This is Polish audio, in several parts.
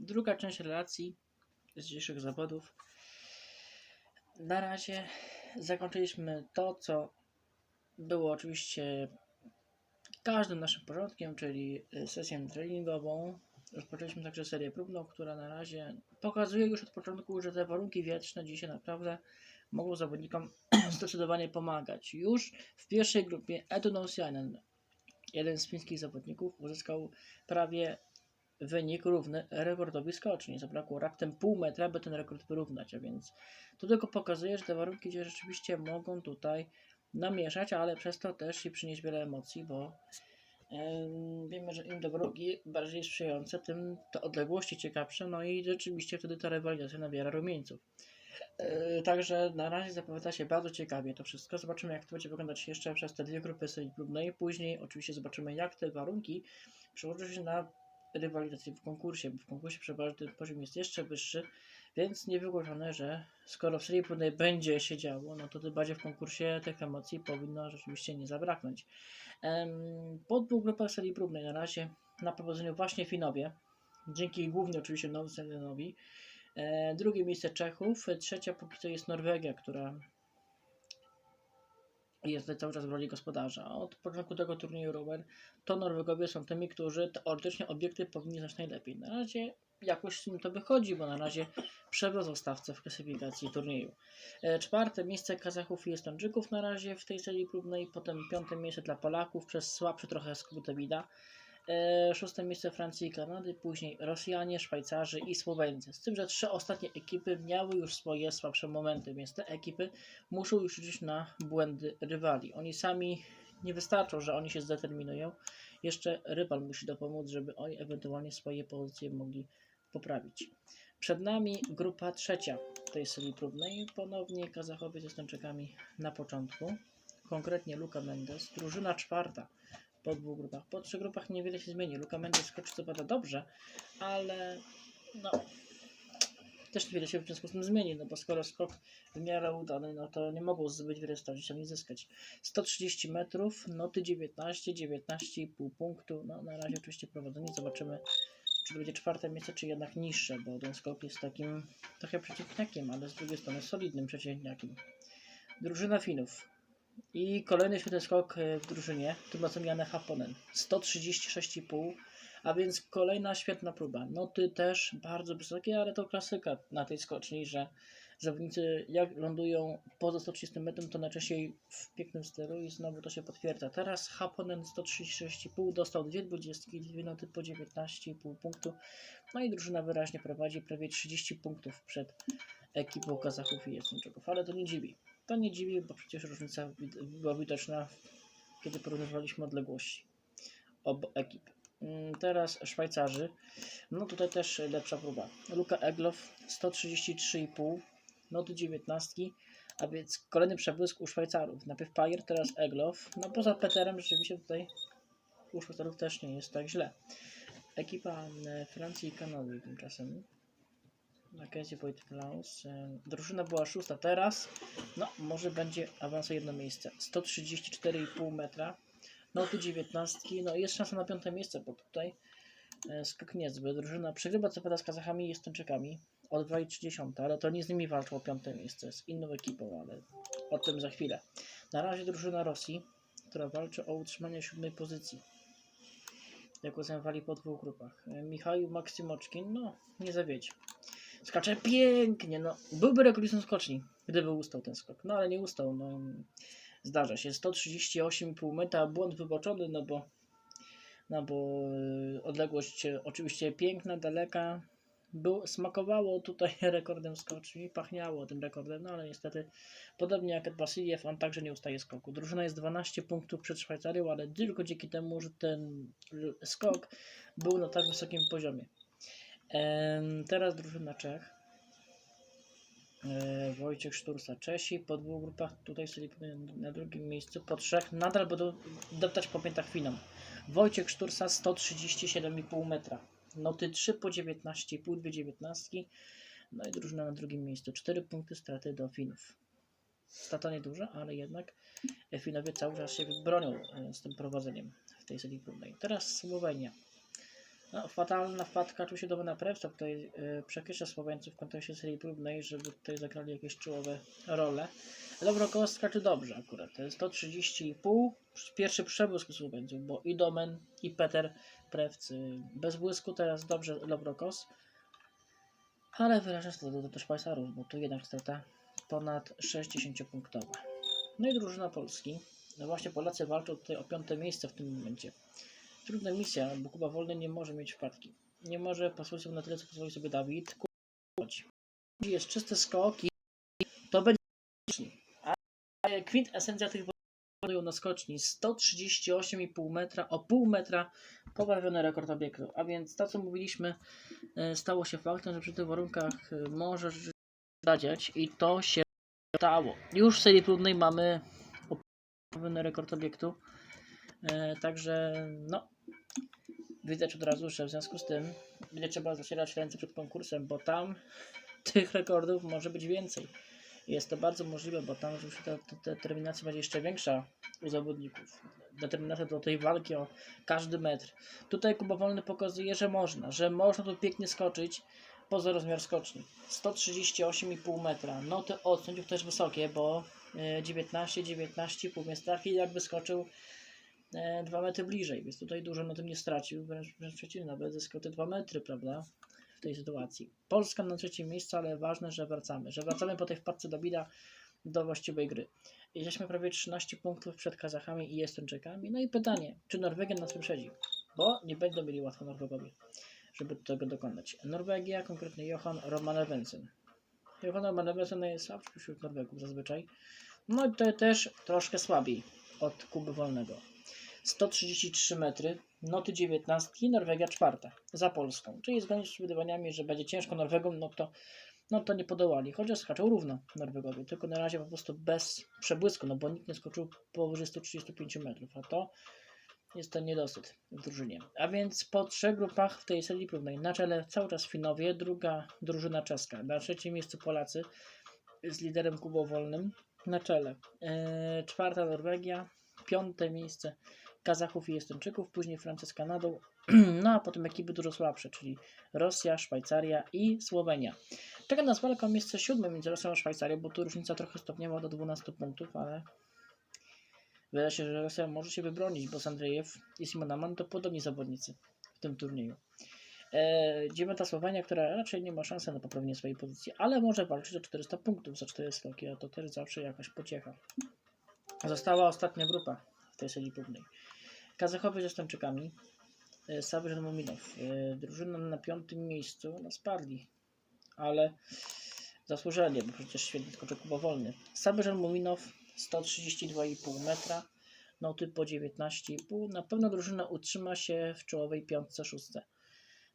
Druga część relacji z dzisiejszych zawodów. Na razie zakończyliśmy to, co było oczywiście każdym naszym porządkiem, czyli y, sesją treningową. Rozpoczęliśmy także serię próbną, która na razie pokazuje już od początku, że te warunki wietrzne dzisiaj naprawdę mogą zawodnikom zdecydowanie pomagać. Już w pierwszej grupie Nousiainen, jeden z fińskich zawodników, uzyskał prawie wynik równy rekordowi skoczni. Zabrakło raptem pół metra, by ten rekord wyrównać, a więc to tylko pokazuje, że te warunki gdzie rzeczywiście mogą tutaj namieszać, ale przez to też i przynieść wiele emocji, bo em, wiemy, że im drogi bardziej sprzyjające, tym te odległości ciekawsze, no i rzeczywiście wtedy ta rywalizacja nabiera rumieńców. E, Także na razie zapowiada się bardzo ciekawie to wszystko. Zobaczymy, jak to będzie wyglądać jeszcze przez te dwie grupy serii próbnej. Później oczywiście zobaczymy, jak te warunki przełożą się na rywalizację w konkursie, bo w konkursie przeważnie poziom jest jeszcze wyższy, więc niewykluczone, że skoro w serii próbnej będzie się działo, no to tym bardziej w konkursie tych emocji powinno rzeczywiście nie zabraknąć. Po dwóch grupach serii próbnej na razie na prowadzeniu właśnie Finowie, dzięki głównie oczywiście E, Drugie miejsce Czechów, e, trzecia póki co jest Norwegia, która jest cały czas w roli gospodarza. Od początku tego turnieju rower to Norwegowie są tymi, którzy teoretycznie obiekty powinni znać najlepiej. Na razie jakoś im to wychodzi, bo na razie przewodzą stawce w klasyfikacji turnieju. E, Czwarte miejsce Kazachów i Estończyków na razie w tej serii próbnej, potem piąte miejsce dla Polaków przez słabszy trochę skrót Vida. E, Szóste miejsce Francji i Kanady, później Rosjanie, Szwajcarzy i Słoweńcy. Z tym, że trzy ostatnie ekipy miały już swoje słabsze momenty, więc te ekipy muszą już liczyć na błędy rywali. Oni sami nie wystarczą, że oni się zdeterminują. Jeszcze rywal musi dopomóc, żeby oni ewentualnie swoje pozycje mogli poprawić. Przed nami grupa trzecia tej serii próbnej. Ponownie Kazachowie z Estończykami na początku. Konkretnie Luka Mendes. Drużyna czwarta po dwóch grupach. Po trzech grupach niewiele się zmieni. Luka Mendes skoczy co prawda dobrze, ale no też niewiele się w związku z tym zmieni, no bo skoro skok w miarę udany, no to nie mogą zbyt wiele stracić ani zyskać. 130 metrów, noty 19, 19,5 punktu. No na razie oczywiście prowadzenie. Zobaczymy, czy to będzie czwarte miejsce, czy jednak niższe, bo ten skok jest takim trochę przeciwniakiem, ale z drugiej strony solidnym przeciwniakiem. Drużyna Finów. I kolejny świetny skok e, w drużynie, tym razem Janne Haponen. 136,5, a więc kolejna świetna próba. Noty też bardzo wysokie, ale to klasyka na tej skoczni, że zawodnicy jak lądują poza 130 metrem, to najczęściej w pięknym stylu i znowu to się potwierdza. Teraz Haponen 136,5 dostał dwie dwudziestki, dwie noty po 19,5 punktu. No i drużyna wyraźnie prowadzi prawie 30 punktów przed ekipą Kazachów i Estończyków, ale to nie dziwi. To nie dziwi, bo przecież różnica była widoczna, kiedy porównywaliśmy odległości obu ekip. Mm, Teraz Szwajcarzy. No tutaj też lepsza próba. Luka Eglow 133,5, noty 19, a więc kolejny przebłysk u Szwajcarów. Najpierw Pajer, teraz Eglow. No poza Peterem rzeczywiście tutaj u Szwajcarów też nie jest tak źle. Ekipa e, Francji i Kanady tymczasem. Mackenzie Wojt Klaus. e, Drużyna była szósta teraz. No, może będzie awans jedno miejsce. 134,5 metra. Noty 19. No jest szansa na piąte miejsce, bo tutaj e, skok niezły. Drużyna przegrywa co z Kazachami i Estończykami o 2,30, ale to nie z nimi walczą o piąte miejsce, z inną ekipą, ale o tym za chwilę. Na razie drużyna Rosji, która walczy o utrzymanie siódmej pozycji. Jak oceniali po dwóch grupach. E, Michał Maksymoczkin, no nie zawiedzie. Skacze pięknie, no. Byłby rekordistą skoczni, gdyby ustał ten skok. No ale nie ustał, no. Zdarza się. 138,5 metra, błąd wyboczony, no bo no bo y, odległość e, oczywiście piękna, daleka. Był, smakowało tutaj rekordem skoczni, pachniało tym rekordem, no ale niestety podobnie jak Basiliew, on także nie ustaje skoku. Drużyna jest 12 punktów przed Szwajcarią, ale tylko dzięki temu, że ten skok był na tak wysokim poziomie. Teraz drużyna Czech. E, Wojciech Sztursa, Czesi po dwóch grupach tutaj sobie na drugim miejscu, po trzech nadal będą deptać po piętach Finom. Wojciech Sztursa 137,5 metra. Noty 3 po 19,5, dwie 19. No i drużyna na drugim miejscu. 4 punkty straty do Finów. Strata nieduża, ale jednak Finowie cały czas się bronią e, z tym prowadzeniem w tej serii próbnej. Teraz Słowenia. No, fatalna wpadka tu się do Prewca, tutaj yy, przekreśla Słoweńców w kontekście serii próbnej, żeby tutaj zagrali jakieś czołowe role. Dobro kostka czy dobrze akurat. To jest 130,5. Pierwszy przebłysk Słoweńców, bo i Domen, i Peter Prewcy bez błysku, teraz dobrze Lobrokos. Ale wyraża to do też Pajsarów, bo tu jednak strata ponad 60-punktowa. No i drużyna Polski. No właśnie Polacy walczą tutaj o piąte miejsce w tym momencie. Trudna misja, bo Kuba Wolny nie może mieć wpadki. Nie może pozwolić sobie na tyle, co pozwoli sobie Dawid. Kuba jest czysty skok i to będzie a kwint esencja tych boją na skoczni 138,5 metra, o pół metra poprawiony rekord obiektu. A więc to, co mówiliśmy, e, stało się faktem, że przy tych warunkach e, może zadziać i to się stało. Już w serii próbnej mamy poprawiony rekord obiektu. E, także no, widzę od razu, że w związku z tym będzie trzeba zacierać ręce przed konkursem, bo tam tych rekordów może być więcej. Jest to bardzo możliwe, bo tam oczywiście ta, ta determinacja będzie jeszcze większa u zawodników. Determinacja do tej walki o każdy metr. Tutaj Kuba Wolny pokazuje, że można, że można tu pięknie skoczyć poza rozmiar skoczni. 138,5 metra. Noty od sędziów też wysokie, bo 19, 19,5 więc trafi jakby skoczył 2 metry bliżej, więc tutaj dużo na tym nie stracił, wręcz, wręcz przeciwnie, nawet zyskał te 2 metry, prawda? w tej sytuacji. Polska na trzecim miejscu, ale ważne, że wracamy. Że wracamy po tej wpadce do Bida do właściwej gry. Jesteśmy prawie 13 punktów przed Kazachami i Estończykami. No i pytanie, czy Norwegia nas wyprzedzi? Bo nie będą mieli łatwo Norwegowie, żeby tego dokonać. Norwegia, konkretnie Johan Roman Evensen. Johan Roman Evensen jest słabszy wśród Norwegów zazwyczaj. No i to też troszkę słabiej od Kuby Wolnego. 133 metry, noty 19, Norwegia czwarta za Polską. Czyli zgodnie z przewidywaniami, że będzie ciężko Norwegom, no to, no to nie podołali. Chociaż skaczą równo Norwegowie, tylko na razie po prostu bez przebłysku, no bo nikt nie skoczył powyżej 135 metrów, a to jest to niedosyt w drużynie. A więc po trzech grupach w tej serii próbnej na czele cały czas Finowie, druga drużyna czeska, na trzecim miejscu Polacy z liderem Kubą Wolnym na czele. Eee, czwarta Norwegia, piąte miejsce Kazachów i Estończyków, później Francja z Kanadą, no a potem ekipy dużo słabsze, czyli Rosja, Szwajcaria i Słowenia. Czeka nas walka o miejsce siódme między Rosją a Szwajcarią, bo tu różnica trochę stopniowa do 12 punktów, ale wydaje się, że Rosja może się wybronić, bo Sandrejew i Simonaman to podobni zawodnicy w tym turnieju. E, dziewiąta Słowenia, która raczej nie ma szansy na poprawienie swojej pozycji, ale może walczyć o 400 punktów za 4 skoki, a to też zawsze jakaś pociecha. Została ostatnia grupa w tej serii próbnej. Kazachowie ze Estończykami. e, Sabrze Muminow. E, Drużyna na piątym miejscu. No spadli, ale zasłużenie, bo przecież świetnie skoczył Kuba Wolny. Sabrze Muminow 132,5 metra. Noty po 19,5. Na pewno drużyna utrzyma się w czołowej piątce, szóstce.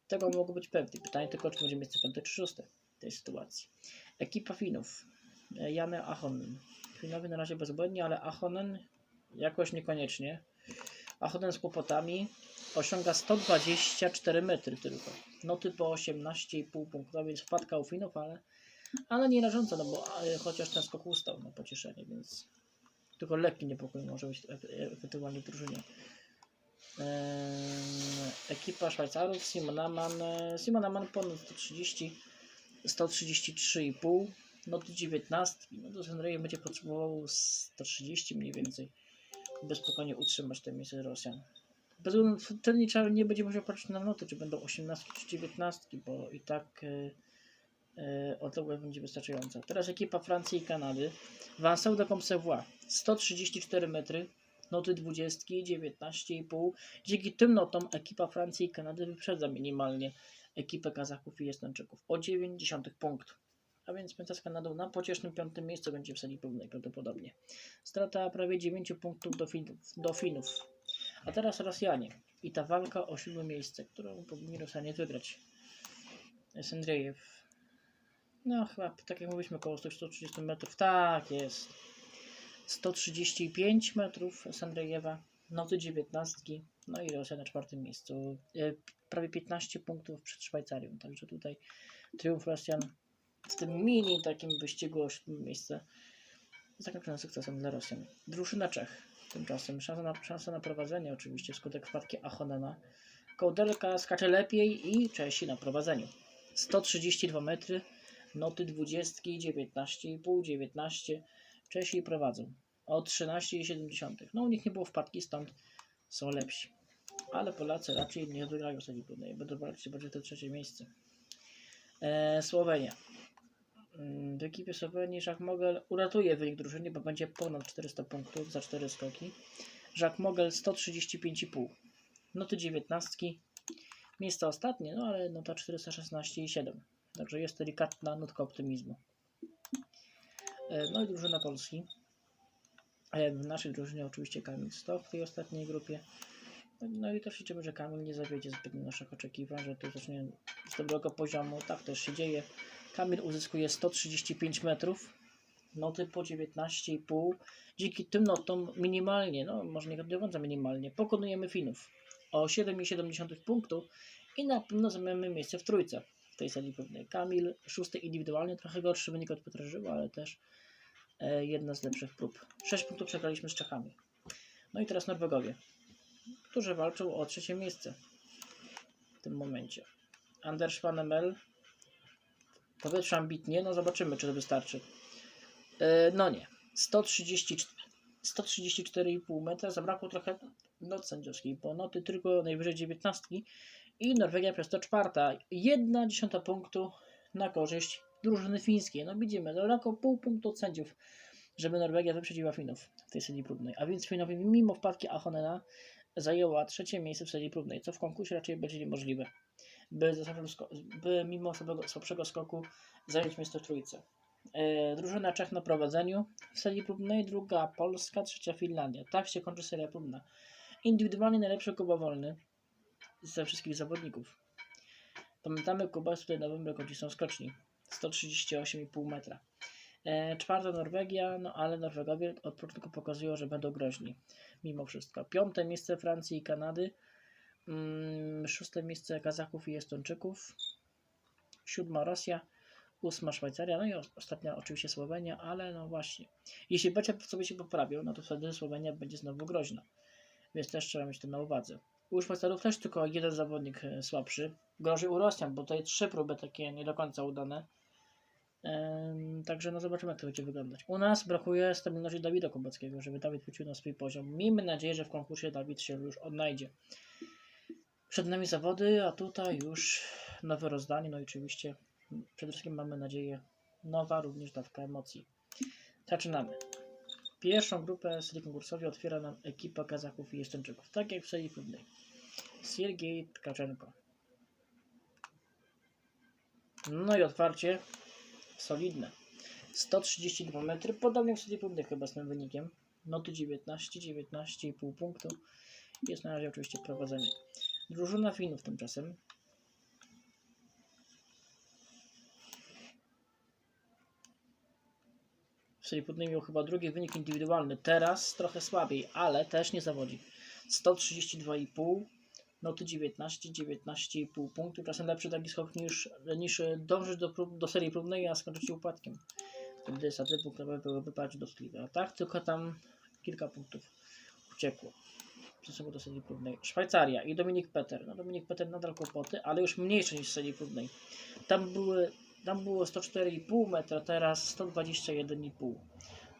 Tego mogło być pewne. Pytanie tylko, czy będzie miejsce piąte czy szóste w tej sytuacji. Ekipa Finów. E, Jane Ahonen. Finowie na razie bezbłędni, ale Ahonen jakoś niekoniecznie. Ahonen z kłopotami osiąga 124 metry tylko. Noty po 18,5 punktu, więc wpadka u Finów, ale, ale nie rażąca, no bo chociaż ten skok ustał na pocieszenie, więc tylko lekki niepokój może być ewentualnie w drużynie. Eee, ekipa Szwajcarów, Simon Aman, e, Simon Aman ponad 130, 133,5, noty 19, no to Henry będzie potrzebował 130 mniej więcej, by spokojnie utrzymać te miejsce Rosjan. Bez wtedy nie, będzie musiał patrzeć na noty, czy będą 18 czy 19, bo i tak e, e, odległość będzie wystarczająca. Teraz ekipa Francji i Kanady. Vincent de Comsevoix 134 metry, noty 20, 19,5. Dzięki tym notom ekipa Francji i Kanady wyprzedza minimalnie ekipę Kazachów i Estończyków o 90 punktów. A więc Francja z Kanadą na pociesznym piątym miejscu będzie w sali pełnej prawdopodobnie. Strata prawie 9 punktów do, fin do Finów. A teraz Rosjanie. I ta walka o siódme miejsce, którą powinni Rosjanie wygrać. Sendrejew. No chyba, tak jak mówiliśmy, około 130 metrów. Tak, jest. 135 metrów Sandrejewa, noty 19, no i Rosja na czwartym miejscu. E, Prawie 15 punktów przed Szwajcarią, także tutaj triumf Rosjan w tym mini takim wyścigu o miejsce zakończone sukcesem dla Rosjan. Drużyna Czech. Tymczasem szansa na, szansa na prowadzenie oczywiście wskutek wpadki Achonena. Kołdelka skacze lepiej i Czesi na prowadzeniu. 132 metry, noty 20, 19,5, 19. Czesi prowadzą o 13,7. No u nich nie było wpadki, stąd są lepsi. Ale Polacy raczej nie wygrają serii próbnej. Będą walczyć bardziej to trzecie miejsce. E, Słowenia. W ekipie Słowenii Jacques Mogel uratuje wynik drużyny, bo będzie ponad 400 punktów za 4 skoki. Jacques Mogel 135,5. Noty 19. Miejsce ostatnie, no ale nota 416,7. Także jest delikatna nutka optymizmu. E, No i drużyna Polski. E, W naszej drużynie oczywiście Kamil Stok w tej ostatniej grupie. No i też liczymy, że Kamil nie zawiedzie zbytnio naszych oczekiwań, że to zacznie z dobrego poziomu. Tak też się dzieje. Kamil uzyskuje 135 metrów, noty po 19,5. Dzięki tym notom minimalnie, no może nie do minimalnie, pokonujemy Finów o 7,7 punktu i na pewno zajmiemy miejsce w trójce w tej sali pewnej. Kamil, szósty indywidualnie, trochę gorszy wynik od Piotra Żyła, ale też e, jedna z lepszych prób. 6 punktów przegraliśmy z Czechami. No i teraz Norwegowie, którzy walczą o trzecie miejsce w tym momencie. Anders Vanemel Powietrze ambitnie, no zobaczymy, czy to wystarczy. E, no nie. 130, 134,5 metra, zabrakło trochę not sędziowskiej, bo noty tylko najwyżej 19 i Norwegia przez to czwarta. Jedna dziesiąta punktu na korzyść drużyny fińskiej. No widzimy, zabrakło pół punktu od sędziów, żeby Norwegia wyprzedziła Finów w tej serii próbnej. A więc Finowie mimo wpadki Ahonena zajęła trzecie miejsce w serii próbnej, co w konkursie raczej będzie niemożliwe by, by mimo słabszego skoku zająć miejsce w trójce. E, drużyna Czech na prowadzeniu w serii próbnej, druga Polska, trzecia Finlandia. Tak się kończy seria próbna. Indywidualnie najlepszy Kuba Wolny ze wszystkich zawodników. Pamiętamy, Kuba jest tutaj nowym rekordzistą skoczni. 138,5 metra. E, czwarta Norwegia, no ale Norwegowie od początku pokazują, że będą groźni. Mimo wszystko. Piąte miejsce Francji i Kanady. Mm, Szóste miejsce Kazachów i Estończyków. Siódma Rosja. Ósma Szwajcaria. No i os- ostatnia oczywiście Słowenia, ale no właśnie. Jeśli będzie sobie się poprawią, no to wtedy Słowenia będzie znowu groźna. Więc też trzeba mieć to na uwadze. U Szwajcarów też tylko jeden zawodnik e, słabszy. Gorzej u Rosjan, bo tutaj trzy próby takie nie do końca udane. Także no zobaczymy, jak to będzie wyglądać. U nas brakuje stabilności Dawida Kubackiego, żeby Dawid wrócił na swój poziom. Miejmy nadzieję, że w konkursie Dawid się już odnajdzie. Przed nami zawody, a tutaj już nowe rozdanie. No i oczywiście przede wszystkim mamy nadzieję nowa również dawka emocji. Zaczynamy. Pierwszą grupę serii konkursowej otwiera nam ekipa Kazachów i Estończyków, tak jak w serii próbnej. Siergiej Tkaczenko. No i otwarcie solidne. 132 metry, podobnie w serii próbnej chyba z tym wynikiem. Noty 19, 19,5 punktu. Jest na razie oczywiście prowadzenie. Drużyna Finów tymczasem. Próbnej miał chyba drugi wynik indywidualny. Teraz trochę słabiej, ale też nie zawodzi. 132,5 noty 19, 19,5 punktów. Czasem lepszy taki skok niż, niż dążyć do, prób, do serii próbnej, a skończyć się upadkiem. Wtedy straty punktowe byłyby bardziej dotkliwe. A tak tylko tam kilka punktów uciekło. W stosunku do serii próbnej. Szwajcaria i Dominik Peter. No Dominik Peter nadal kłopoty, ale już mniejsze niż w serii próbnej. Tam były tam było 104,5 metra, teraz 121,5.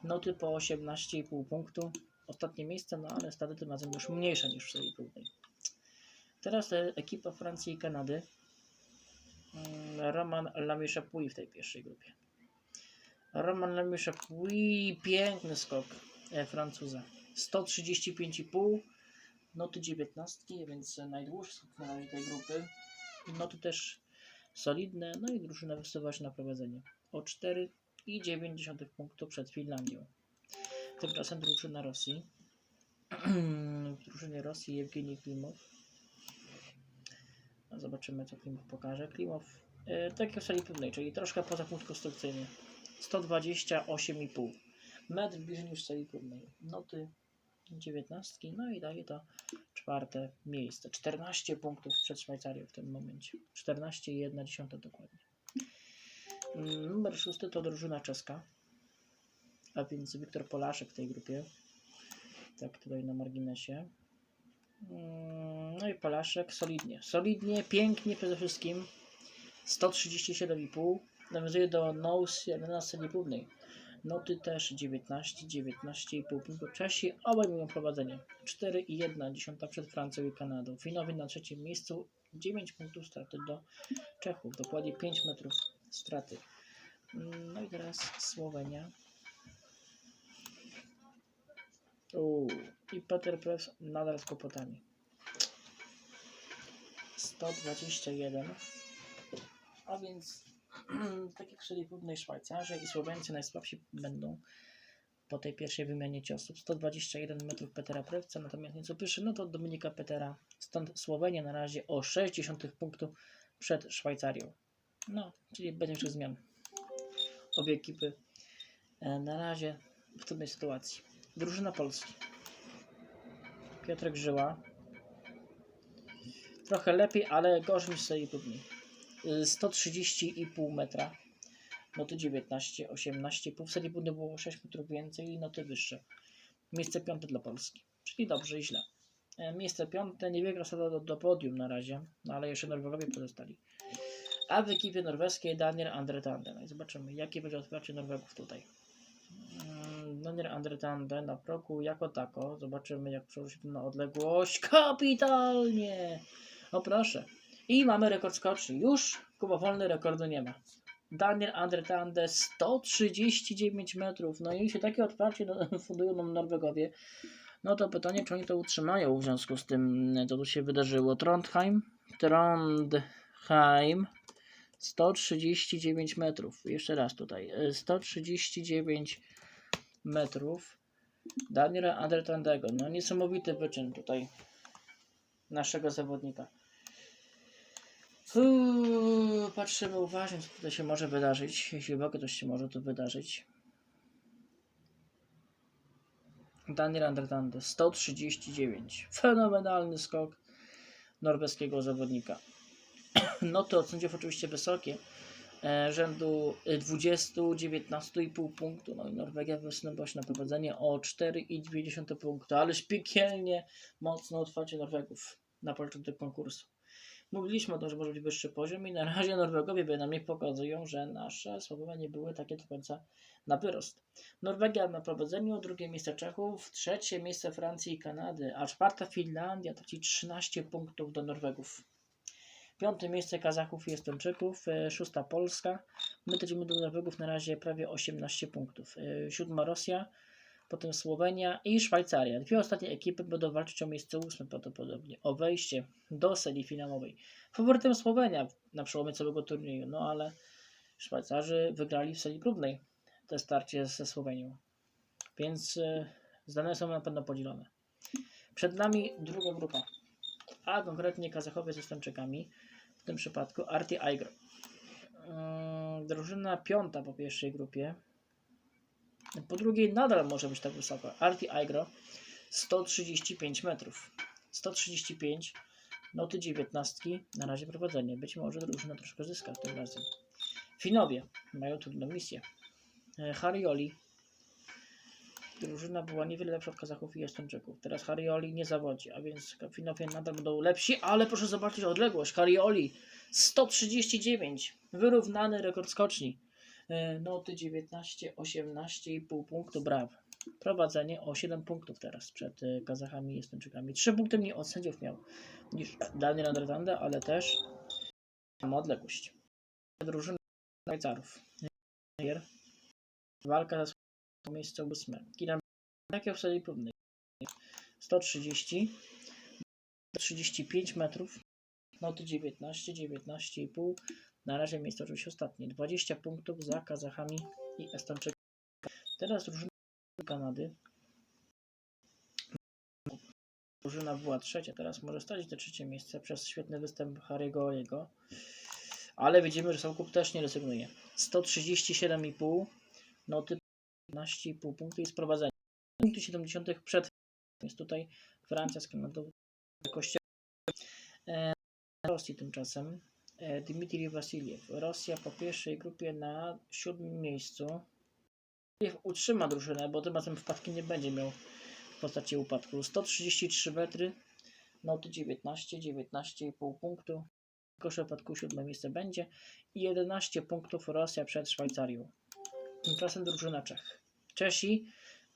Noty po 18,5 punktu. Ostatnie miejsce, no ale stady tym razem już mniejsze niż w serii próbnej. Teraz e, ekipa Francji i Kanady. Mm, Roman Lamy-Chapuis w tej pierwszej grupie. Roman Lamy-Chapuis, piękny skok e, Francuza. 135,5, noty 19, więc najdłuższy na razie tej grupy. Noty też solidne, no i drużyna wysuwa się na prowadzenie o 4,9 punktu przed Finlandią. Tymczasem drużyna Rosji. w drużynie Rosji Jewgenij Klimow. No, Zobaczymy, co Klimow pokaże. Klimow, e, tak jak w sali pewnej, czyli troszkę poza punkt konstrukcyjny. 128,5. Metr bliżej niż w sali próbnej. Noty 19, no i daje to czwarte miejsce. 14 punktów przed Szwajcarią w tym momencie. 14,1 dokładnie. Mm, Numer szósty to drużyna czeska. a więc Wiktor Polaszek w tej grupie. Tak, tutaj na marginesie. Mm, No i Polaszek solidnie. Solidnie, pięknie przede wszystkim. 137,5. Nawiązuje do Nose na scenie próbnej. Noty też 19, 19,5 punktu. Czesi obaj mają prowadzenie. 4,1 przed Francją i Kanadą. Finowie na trzecim miejscu 9 punktów straty do Czechów. Dokładnie 5 metrów straty. No i teraz Słowenia. Uuu, i Peter Press nadal z kłopotami. 121. A więc, tak jak serii próbnej Szwajcarzy i Słoweńcy najsłabsi będą po tej pierwszej wymianie ciosów. 121 metrów Petera Prewca, natomiast nieco wyższy, no to Dominika Petera. Stąd Słowenia na razie o 60 punktu przed Szwajcarią. No, czyli bez większych zmian. Obie ekipy e, na razie w trudnej sytuacji. Drużyna Polski. Piotrek Żyła. Trochę lepiej, ale gorzej niż próbnej. Y, 130,5 metra. Noty 19, 18,5. W serii próbnej było 6 metrów więcej i noty wyższe. Miejsce piąte dla Polski. Czyli dobrze i źle. E, Miejsce piąte, niewielka strata do, do podium na razie, no ale jeszcze Norwegowie pozostali. A w ekipie norweskiej Daniel Andretande. No i zobaczymy, jakie będzie otwarcie Norwegów tutaj. Mm, Daniel Andretande na progu jako tako. Zobaczymy, jak przełoży się na odległość. Kapitalnie! O proszę. I mamy rekord skoczni. Już Kuba Wolny rekordu nie ma. Daniel Andretande 139 metrów. No i jeśli takie otwarcie fundują nam Norwegowie, no to pytanie, czy oni to utrzymają w związku z tym, co tu się wydarzyło. Trondheim, Trondheim 139 metrów. Jeszcze raz tutaj. e, 139 metrów. Daniela Andretandego. No niesamowity wyczyn tutaj naszego zawodnika. Uuu, patrzymy uważnie, co tutaj się może wydarzyć. Jeśli w ogóle coś się może tu wydarzyć. Daniel Andretande 139. Fenomenalny skok norweskiego zawodnika. Noty od sędziów oczywiście wysokie. E, rzędu e, 20, 19,5 punktu. No i Norwegia wysnuwa się na prowadzenie o 4,2 punktu. Ależ piekielnie mocno otwarcie Norwegów na początek konkursu. Mówiliśmy o tym, że może być wyższy poziom i na razie Norwegowie bynajmniej pokazują, że nasze słowa nie były takie do końca na wyrost. Norwegia na prowadzeniu, drugie miejsce Czechów, trzecie miejsce Francji i Kanady, a czwarta Finlandia traci 13 punktów do Norwegów. Piąte miejsce Kazachów i Estończyków, e, szósta Polska. My tracimy do Norwegów na razie prawie 18 punktów. E, Siódma Rosja, potem Słowenia i Szwajcaria. Dwie ostatnie ekipy będą walczyć o miejsce ósme prawdopodobnie, o wejście do serii finałowej. Faworytem Słowenia na przełomie całego turnieju, no ale Szwajcarzy wygrali w serii próbnej te starcie ze Słowenią. Więc e, zdania są na pewno podzielone. Przed nami druga grupa, a konkretnie Kazachowie z Estończykami, w tym przypadku Arti Aigro. Ym, Drużyna piąta po pierwszej grupie. Po drugiej nadal może być tak wysoko. Arti Aigro 135 metrów. 135, noty 19, na razie prowadzenie. Być może drużyna troszkę zyska tym razem. Finowie mają trudną misję. E, Harioli. Drużyna była niewiele lepsza od Kazachów i Estończyków. Teraz Harioli nie zawodzi, a więc Finowie nadal będą lepsi, ale proszę zobaczyć odległość. Harioli 139. Wyrównany rekord skoczni. E, Noty 19, 18,5 punktu. Brawo. Prowadzenie o 7 punktów teraz przed e, Kazachami i Estończykami. 3 punkty mniej od sędziów miał niż Daniel Andretanda, ale też ma odległość. Drużyna Szwajcarów. Walka za miejsce ósme. Kiran tak jak w serii próbnej. 130, 35 metrów, noty 19, 19,5. Na razie miejsce oczywiście ostatnie. 20 punktów za Kazachami i Estończykami. Teraz drużyna Kanady. Drużyna była trzecia, teraz może stać te trzecie miejsce przez świetny występ Harry'ego Oliego. Ale widzimy, że Sołkup też nie rezygnuje. 137,5 noty 15,5 punktów i sprowadzenie. Punkty 70 przed. Jest tutaj Francja z Kanadą. Kościołem. E, Rosji tymczasem. E, Dmitrij Wasiliew. Rosja po pierwszej grupie na siódmym miejscu. Utrzyma drużynę, bo tym razem wpadki nie będzie miał w postaci upadku. 133 metry, noty 19, 19,5 punktu. Kosze wpadku siódme miejsce będzie i 11 punktów Rosja przed Szwajcarią. Tymczasem drużyna Czech. Czesi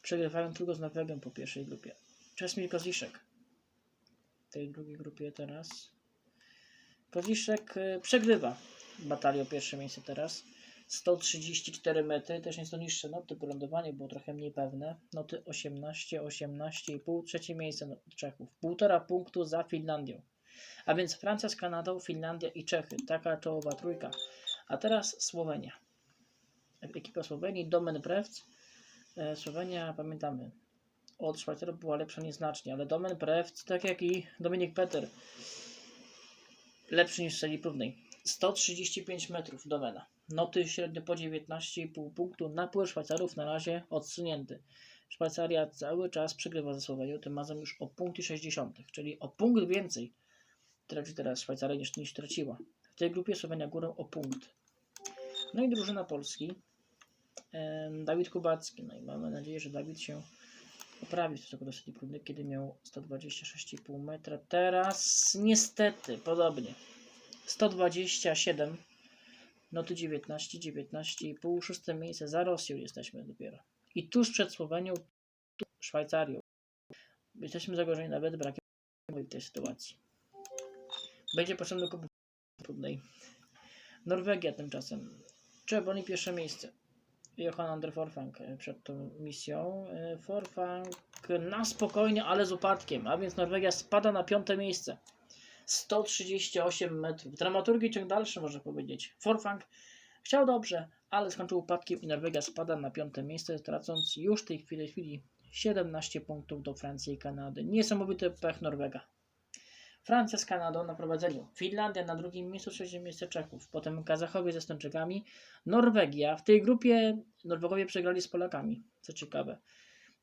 przegrywają tylko z Norwegiem po pierwszej grupie. Czesmir Koziszek. W tej drugiej grupie teraz. Koziszek y, przegrywa batalię o pierwsze miejsce teraz. 134 metry, też nieco niższe noty, bo lądowanie było trochę mniej pewne. Noty 18, 18,5, trzecie miejsce no- Czechów. Półtora punktu za Finlandią. A więc Francja z Kanadą, Finlandia i Czechy. Taka czołowa trójka. A teraz Słowenia. Ekipa Słowenii, Domen Prevc. E, Słowenia, pamiętamy, od Szwajcarów była lepsza nieznacznie, ale Domen Prevc, tak jak i Dominik Peter, lepszy niż serii próbnej. 135 metrów domena. Noty średnio po 19,5 punktu. Napływ Szwajcarów na razie odsunięty. Szwajcaria cały czas przegrywa ze Słowenią, tym razem już o punkty 60, czyli o punkt więcej traci teraz Szwajcaria niż, niż traciła. W tej grupie Słowenia górą o punkt. No i drużyna Polski. Dawid Kubacki. No i mamy nadzieję, że Dawid się poprawi w stosunku do serii próbnej, kiedy miał 126,5 metra. Teraz niestety podobnie. 127 noty 19, 19,5, szóste miejsce za Rosją jesteśmy dopiero. I tuż przed Słowenią, tuż Szwajcarią. Jesteśmy zagrożeni nawet brakiem w tej sytuacji. Będzie potrzebny kup próbnej. Norwegia tymczasem. Czerwony pierwsze miejsce. Johan Ander Forfang e, przed tą misją. E, Forfang na spokojnie, ale z upadkiem. A więc Norwegia spada na piąte miejsce. 138 metrów. Dramaturgii ciąg dalszy, można powiedzieć. Forfang chciał dobrze, ale skończył upadkiem i Norwegia spada na piąte miejsce, tracąc już w tej chwili, chwili 17 punktów do Francji i Kanady. Niesamowity pech Norwega. Francja z Kanadą na prowadzeniu. Finlandia na drugim miejscu, trzecie miejsce Czechów. Potem Kazachowie ze Estończykami. Norwegia. W tej grupie Norwegowie przegrali z Polakami, co ciekawe.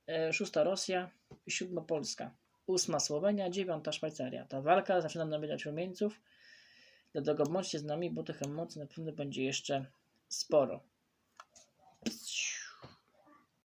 E, Szósta Rosja, siódma Polska ósma Słowenia, dziewiąta Szwajcaria. Ta walka zaczyna nabierać rumieńców, dlatego bądźcie z nami, bo tych emocji na pewno będzie jeszcze sporo.